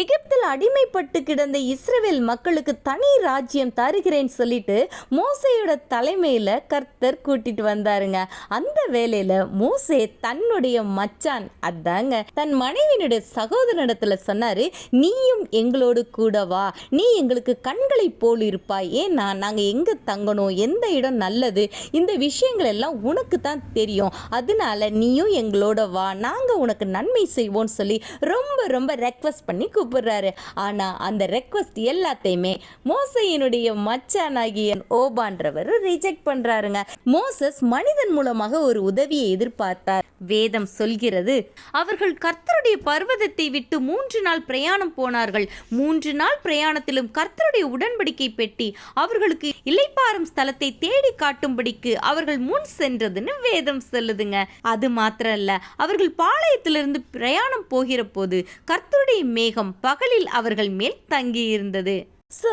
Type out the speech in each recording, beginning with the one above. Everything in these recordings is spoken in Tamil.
எகிப்தில் அடிமைப்பட்டு கிடந்த இஸ்ரேல் மக்களுக்கு தனி ராஜ்யம் தருகிறேன்னு சொல்லிட்டு மோசையோட தலைமையில் கர்த்தர் கூட்டிட்டு வந்தாருங்க. அந்த வேலையில மோசே தன்னுடைய மச்சான் அதாங்க தன் மனைவியினுடைய சகோதரனிடத்துல சொன்னாரு நீயும் எங்களோடு கூட வா. நீ எங்களுக்கு கண்களை போல் இருப்பாய். ஏன்னா நாங்கள் எங்க தங்கணும்? எந்த இடம் நல்லது? இந்த விஷயங்கள் எல்லாம் உனக்கு தான் தெரியும். அதனால நீயும் எங்களோட வா. நாங்கள் உனக்கு நன்மை செய்வோம்னு சொல்லி ரொம்ப ரொம்ப ரெக்வஸ்ட் பண்ணி கூப்பிடுறாரு. ஆனா அந்த ரெக்வஸ்ட் எல்லாத்தையுமே மோசையினுடைய மச்சானாகிய ஓபான்றவர் ரிஜெக்ட் பண்றாருங்க. மோசஸ் மனிதன் மூலமாக ஒரு உதவியை எதிர்பார்த்தார். வேதம் சொல்கிறது. அவர்கள் கர்த்தருடைய பர்வதத்தை விட்டு மூன்று நாள் பிரயாணம் போனார்கள். மூன்று நாள் பிரயாணத்திலும் கர்த்தருடைய உடன்படிக்கை பெட்டி அவர்களுக்கு இலைப்பாறும் ஸ்தலத்தை தேடி காட்டும்படிக்கு அவர்கள் முன் சென்றதுன்னு வேதம் சொல்லுதுங்க. அது மாத்திரம் அல்ல அவர்கள் பாளையத்திலிருந்து பிரயாணம் போகிற போது கர்த்தருடைய மேகம் பகலில் அவர்கள் மேல் தங்கி இருந்தது ஸோ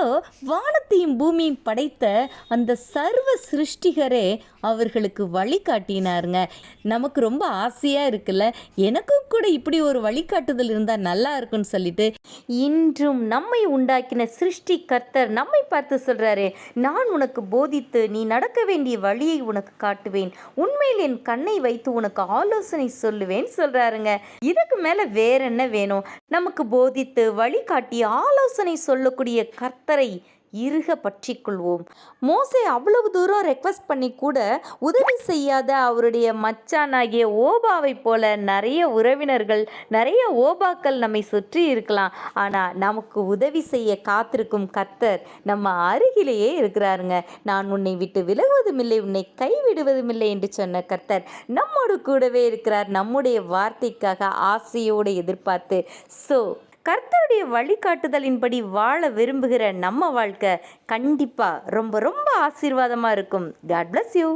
வானத்தையும் பூமியும் படைத்த அந்த சர்வ சிருஷ்டிகரே அவர்களுக்கு வழிகாட்டினாருங்க நமக்கு ரொம்ப ஆசையாக இருக்குல்ல? எனக்கும் கூட இப்படி ஒரு வழிகாட்டுதல் இருந்தால் நல்லா இருக்கும்னு சொல்லிட்டு இன்றும் நம்மை உண்டாக்கின சிருஷ்டி கர்த்தர் நம்மை பார்த்து சொல்கிறாரு நான் உனக்கு போதித்து நீ நடக்க வேண்டிய வழியை உனக்கு காட்டுவேன். உண்மையில் என் கண்ணை வைத்து உனக்கு ஆலோசனை சொல்லுவேன் சொல்கிறாருங்க இதுக்கு மேலே வேற என்ன வேணும்? நமக்கு போதித்து வழிகாட்டி ஆலோசனை சொல்லக்கூடிய கர்த்தரை இருக பற்றிக்கொள்வோம். மோசை அவ்வளவு தூரம் ரெக்வஸ்ட் பண்ணி கூட உதவி செய்யாத அவருடைய மச்சானாகிய ஓபாவை போல நிறைய உறவினர்கள் நிறைய ஓபாக்கள் நம்மை சுற்றி இருக்கலாம். ஆனால் நமக்கு உதவி செய்ய காத்திருக்கும் கத்தர் நம்ம அருகிலேயே இருக்கிறாருங்க. நான் உன்னை விட்டு விலகுவதுமில்லை உன்னை கைவிடுவதுமில்லை என்று சொன்ன கர்த்தர் நம்மோடு கூடவே இருக்கிறார். நம்முடைய வார்த்தைக்காக ஆசையோடு எதிர்பார்த்து. ஸோ கர்த்தருடைய வழிகாட்டுதலின்படி வாழ விரும்புகிற நம்ம வாழ்க்கை கண்டிப்பாக ரொம்ப ரொம்ப ஆசீர்வாதமாக இருக்கும். God bless you